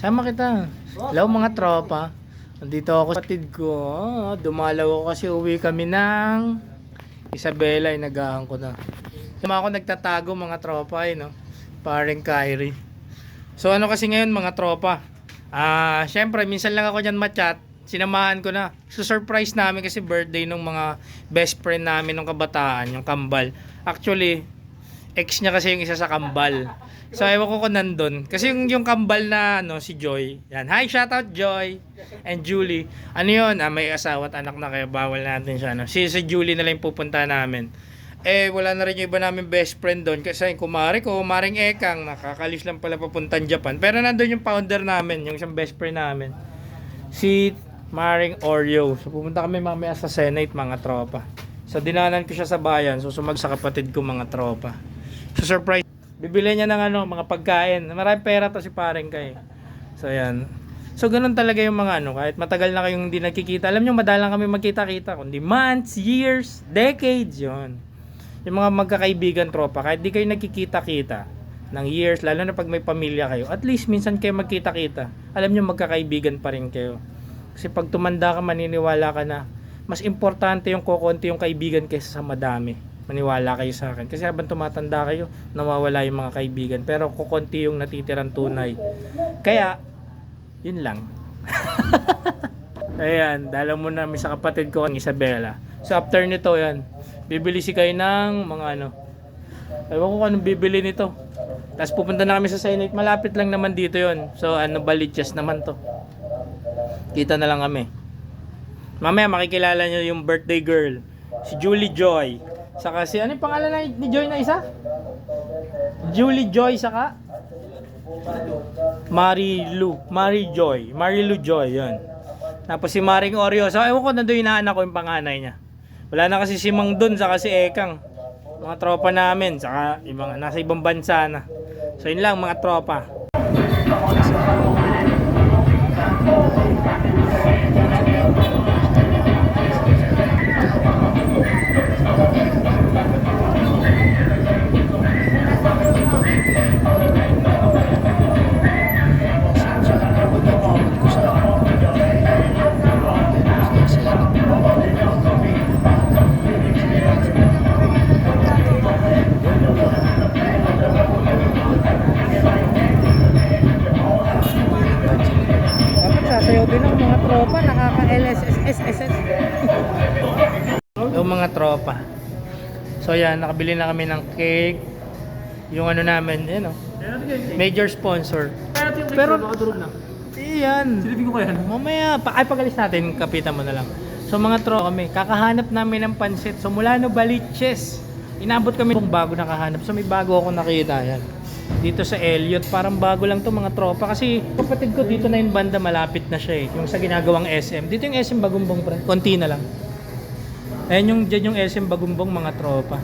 Sama kita. Hello mga tropa. Nandito ako sa patid ko. Ah, dumalaw ako kasi uwi kami ng Isabela. Inagahan ko na. Sama ako nagtatago mga tropa eh, no? Paring Kyrie. So ano kasi ngayon mga tropa? Ah, syempre minsan lang ako diyan ma-chat. Sinamahan ko na. So surprise namin kasi birthday ng mga best friend namin ng kabataan, yung Kambal. Actually, ex niya kasi yung isa sa Kambal. So ewan ko kung nandun. Kasi yung, yung Kambal na ano, si Joy. Yan. Hi, shoutout Joy and Julie. Ano yun? Ah, may asawa at anak na kaya bawal natin siya. No? Si, si Julie na lang pupunta namin. Eh, wala na rin yung iba namin best friend doon. Kasi yung kumari ko, maring Ekang, nakakalis lang pala papuntang Japan. Pero nandun yung founder namin, yung isang best friend namin. Si Maring Oreo. So pupunta kami mamaya sa Senate mga tropa. So dinanan ko siya sa bayan. So sumag sa kapatid ko mga tropa. So surprise. Bibili niya ng ano, mga pagkain. Maraming pera to si Paring kay. So yan. So ganun talaga yung mga ano, kahit matagal na kayong hindi nakikita. Alam niyo madalang kami magkita-kita. Kundi months, years, decades yon. Yung mga magkakaibigan tropa, kahit di kayo nagkikita-kita ng years, lalo na pag may pamilya kayo, at least minsan kayo magkita-kita. Alam niyo magkakaibigan pa rin kayo. Kasi pag tumanda ka, maniniwala ka na mas importante yung kokonti yung kaibigan kaysa sa madami. Maniwala kayo sa akin. Kasi habang tumatanda kayo, nawawala yung mga kaibigan. Pero kukonti yung natitirang tunay. Kaya, yun lang. Ayan, dala mo namin sa kapatid ko, ang Isabela. So after nito, yan, bibili si kayo ng mga ano. Ewan ko kung anong bibili nito. Tapos pupunta na kami sa Senate. Malapit lang naman dito yon So ano, baliches naman to. Kita na lang kami. Mamaya makikilala nyo yung birthday girl. Si Julie Joy. Saka si, ano yung pangalan na- ni Joy na isa? Julie Joy saka? Marilu. Mari Joy. Marilu Joy, yun. Tapos si Maring Oreo. So, ewan ko nandun yung inaanak ko yung panganay niya. Wala na kasi si Mang dun, saka si Ekang. Mga tropa namin, saka ibang, nasa ibang bansa na. So, yun lang mga tropa. Din ang mga tropa, nakaka-LSSSS. yung mga tropa. So yan, nakabili na kami ng cake. Yung ano namin, yun o. Major sponsor. Pero, iyan. Silipin ko kaya. Mamaya, pa, ay pagalis natin, kapitan mo na lang. So mga tro kami, kakahanap namin ng pansit. So mula no Baliches, inabot kami kung bago nakahanap. So may bago ako nakita yan. Dito sa Elliot, parang bago lang to mga tropa. Kasi kapatid ko dito na yung banda, malapit na siya eh. Yung sa ginagawang SM. Dito yung SM Bagumbong, pre. Konti na lang. Ayan yung, dyan yung SM Bagumbong mga tropa.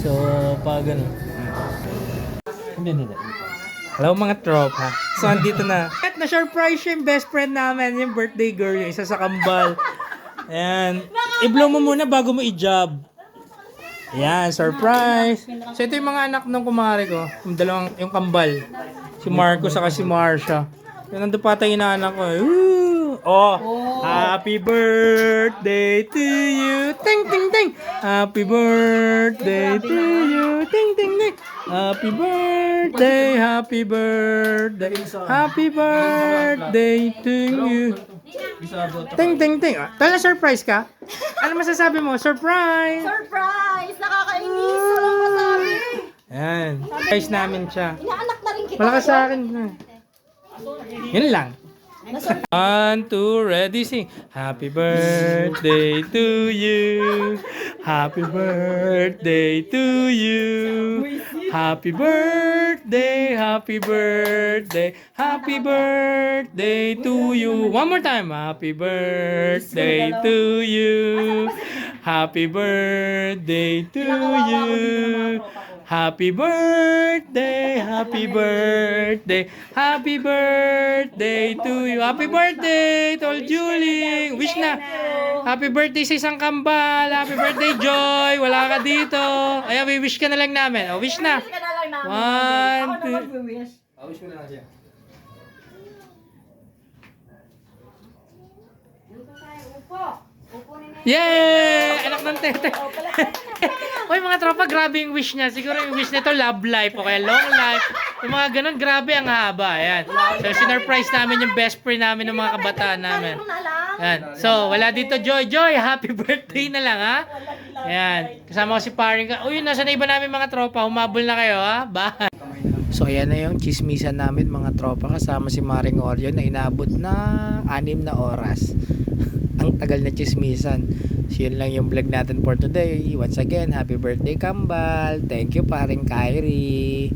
So, pag ano. Hindi, hindi. Hello mga tropa. So, andito na. At na-surprise yung best friend namin, yung birthday girl, yung isa sa kambal. Ayan. I-blow mo muna bago mo i-job. Ayan, surprise. So, ito yung mga anak ng kumare ko. Yung dalawang, yung kambal. Si Marco saka si Marsha. Yung nandun pa tayo inaanak ko. Woo! Oh, happy birthday to you. Ting, ting, ting. Happy birthday to you. Happy birthday, happy birthday. Happy birthday to you. Ting, ting, ting. Ah, Tala, surprise ka? Ano masasabi mo? Surprise! Surprise! Nakakainis! Walang masabi! Yan. Surprise namin siya. Inaanak na rin kita. Malakas sa akin. Yun lang. One, two, ready, sing. Happy birthday to you. Happy birthday to you. Happy birthday, happy birthday, happy birthday to you. One more time. Happy birthday to you. Happy birthday to you. Happy birthday, happy birthday, happy birthday to you. Happy birthday, Tol Julie. Wish na. Happy birthday sa isang kambal. Happy birthday, Joy. Wala ka dito. Ayan, we wish ka na lang namin. O, wish na. Wish ka na. One, two. na mag-wish. Pawis mo na lang siya. Upo. Yay! Anak ng tete. Uy, mga tropa, grabe yung wish niya. Siguro yung wish nito, love life o kaya long life. Yung mga ganun, grabe ang haba. Ayan. So, sinurprise namin yung best friend namin ng mga kabataan namin. Na? Ayan. So, wala dito, Joy. Joy, happy birthday na lang, ha? Ayan. Kasama ko si paring ka. Uy, nasa na iba namin mga tropa. Humabol na kayo, ha? Bye. So, ayan na yung chismisan namin mga tropa. Kasama si Maring Orion na inabot ng anim na oras. Ang tagal na chismisan. So, yun lang yung vlog natin for today. Once again, happy birthday, Kambal. Thank you, paring Kyrie.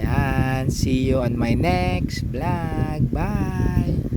Ayan. See you on my next vlog. Bye.